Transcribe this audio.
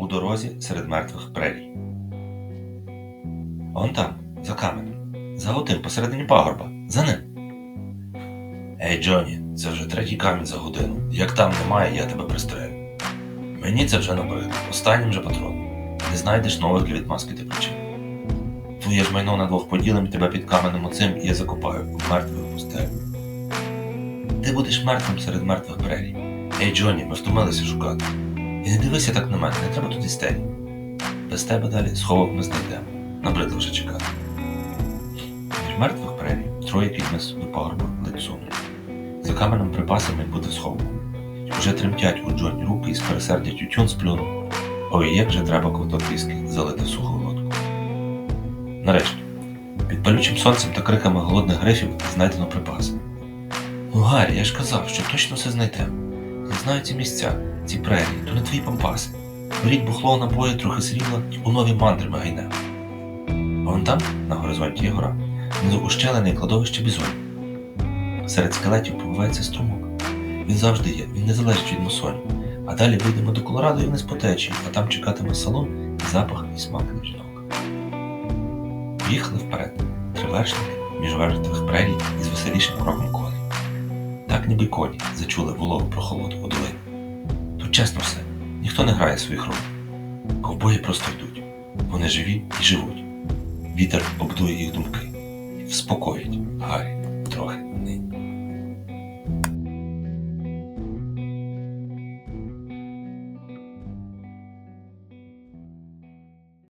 у дорозі серед мертвих прерій. Он там, за каменем, за отим посередині пагорба, за ним. Ей, Джоні, це вже третій камінь за годину. Як там немає, я тебе пристрелю. Мені це вже набридло. Останнім же патроном. Не знайдеш нових для відмазки ти причин. Твоє ж майно на двох поділим тебе під каменем оцим і я закопаю в мертвих пустелю. Ти будеш мертвим серед мертвих прерій. Ей, Джоні, ми втомилися шукати. І не дивися так на мене, не треба тут істерії. Без тебе далі сховок ми знайдемо. Набридло вже чекати. Між мертвих прерій троє піднес до пагорба сумно. За каменем припасами буде сховку. Уже тремтять у Джоні руки і з пересердя тютюн сплюнув. Ой, як же треба ковток віскі залити в суху глотку. Нарешті, під палючим сонцем та криками голодних грифів знайдено припаси. Ну, Гаррі, я ж казав, що точно все знайдемо. Знаю ці місця, ці прерії, то не твої пампаси. Беріть бухло набої, трохи срібла і у нові мандри ми гайнемо. А вон там, на горизонті є гора, внизу кладовище бізонів. Серед скелетів побивається струмок. Він завжди є, він не залежить від мусонів. А далі вийдемо до Колорадо і вниз по течії, а там чекатиме салон, і запах і смак жінок. Поїхали вперед, тривершники між мертвих прерій із веселішим кроком Ніби коні зачули вологу прохолоду у долині. Тут чесно все, ніхто не грає своїх ролей. Ковбої просто йдуть. Вони живі і живуть. Вітер обдує їх думки. Вспокоїть Гаррі трохи.